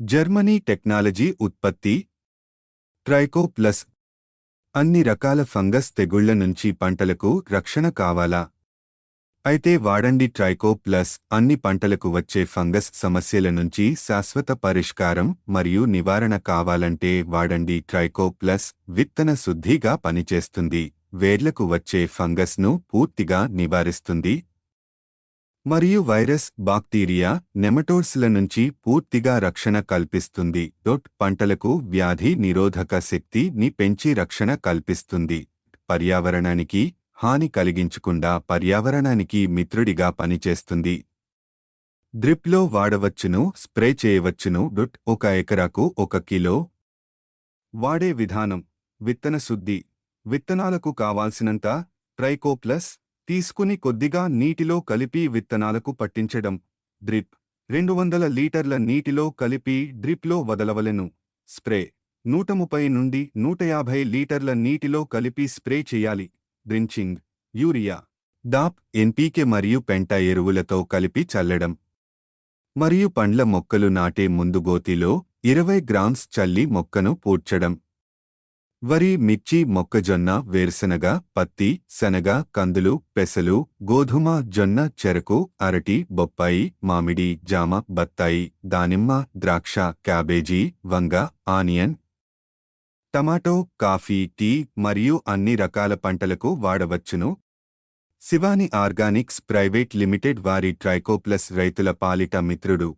Germany technology ఉత్పత్తి ట్రైకో plus అన్ని రకాల ఫంగస్ తెగుళ్ళ నుంచి పంటలకు రక్షణ కావాలా? అయితే వాడండి ట్రైకో ప్లస్ అన్ని పంటలకు వచ్చే ఫంగస్ సమస్యల నుంచి శాశ్వత పరిష్కారం మరియు నివారణ కావాలంటే వాడండి ట్రైకో ప్లస్ విత్తన శుద్ధిగా పనిచేస్తుంది. వేర్లకు వచ్చే ఫంగస్ను పూర్తిగా నివారిస్తుంది. మరియు వైరస్ బాక్టీరియా నెమటోడ్స్ల నుంచి పూర్తిగా రక్షణ కల్పిస్తుంది. డొట్ పంటలకు వ్యాధి నిరోధక శక్తిని పెంచి రక్షణ కల్పిస్తుంది. పర్యావరణానికి హాని కలిగించకుండా పర్యావరణానికి మిత్రుడిగా పనిచేస్తుంది. డ్రిప్లో వాడవచ్చును స్ప్రే చేయవచ్చును. డొట్ ఒక ఎకరాకు ఒక కిలో వాడే విధానం. విత్తన శుద్ధి. విత్తనాలకు కావాల్సినంత ట్రైకోప్లస్ తీసుకుని కొద్దిగా నీటిలో కలిపి విత్తనాలకు పట్టించడం. డ్రిప్. రెండు వందల లీటర్ల నీటిలో కలిపి డ్రిప్లో వదలవలెను. స్ప్రే. నూట ముప్పై నుండి నూట యాభై లీటర్ల నీటిలో కలిపి స్ప్రే చేయాలి. డ్రించింగ్. యూరియా. డాప్. ఎన్పీకే మరియు పెంట ఎరువులతో కలిపి చల్లడం. మరియు పండ్ల మొక్కలు నాటే ముందు గోతిలో ఇరవై గ్రామ్స్ చల్లి మొక్కను పూడ్చడం. వరి మిర్చి మొక్కజొన్న వేరుశనగ పత్తి శనగ కందులు పెసలు గోధుమ జొన్న చెరకు అరటి బొప్పాయి మామిడి జామ బత్తాయి దానిమ్మ ద్రాక్ష క్యాబేజీ వంగ ఆనియన్ టమాటో కాఫీ టీ మరియు అన్ని రకాల పంటలకు వాడవచ్చును. శివాని ఆర్గానిక్స్ ప్రైవేట్ లిమిటెడ్ వారి ట్రైకోప్లస్ రైతుల పాలిట మిత్రుడు